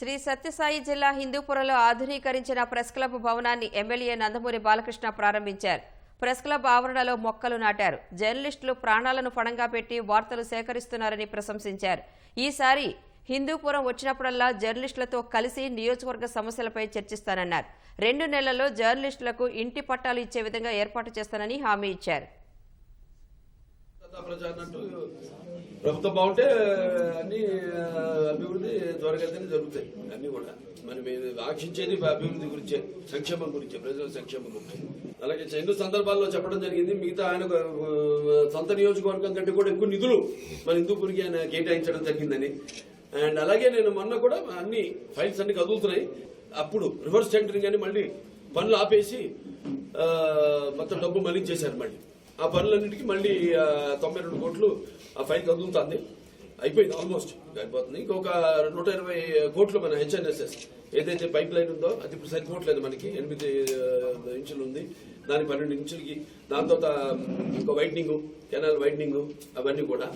శ్రీ సత్యసాయి జిల్లా హిందూపురంలో ఆధునీకరించిన ప్రెస్ క్లబ్ భవనాన్ని ఎమ్మెల్యే నందమూరి బాలకృష్ణ ప్రారంభించారు. ప్రెస్ క్లబ్ ఆవరణలో మొక్కలు నాటారు. జర్నలిస్టులు ప్రాణాలను ఫణంగా పెట్టి వార్తలు సేకరిస్తున్నారని ప్రశంసించారు. ఈసారి హిందూపురం వచ్చినప్పుడల్లా జర్నలిస్టులతో కలిసి నియోజకవర్గ సమస్యలపై చర్చిస్తానన్నారు. రెండు నెలల్లో జర్నలిస్టులకు ఇంటి పట్టాలు ఇచ్చే విధంగా ఏర్పాటు చేస్తానని హామీ ఇచ్చారు. ప్రభుత్వం బాగుంటే అన్ని అభివృద్ధి త్వరగతిని జరుగుతాయి. అన్ని కూడా. మనం ఇది ఆశించేది అభివృద్ధి గురించే సంక్షేమం గురించే ప్రజల సంక్షేమం గురించి. అలాగే రెండు సందర్భాల్లో చెప్పడం జరిగింది మిగతా ఆయన సొంత నియోజకవర్గం కంటే కూడా ఎక్కువ నిధులు మన హిందూపూర్కి ఆయన కేటాయించడం జరిగిందని. అండ్ అలాగే నేను మొన్న కూడా అన్ని ఫైల్స్ అన్ని కదులుతున్నాయి. అప్పుడు రివర్స్ టెండరింగ్ అని మళ్ళీ పనులు ఆపేసి మొత్తం డబ్బు మళ్ళీ చేశారు మళ్ళీ. ఆ పనులన్నిటికీ మళ్ళీ తొంభై రెండు కోట్లు ఆ ఫైల్ కదులుతుంది. అయిపోయింది ఆల్మోస్ట్. అయిపోతుంది. ఇంకొక నూట ఇరవై కోట్లు మన హెచ్ఎన్ఎస్ఎస్. ఏదైతే పైప్ లైన్ ఉందో అది ఇప్పుడు సరిపోవట్లేదు మనకి. ఎనిమిది ఇంచులు ఉంది. దాని పన్నెండు ఇంచులకి దాని తర్వాత ఇంకో వైట్నింగ్ కెనాల్ వైట్నింగ్ అవన్నీ కూడా.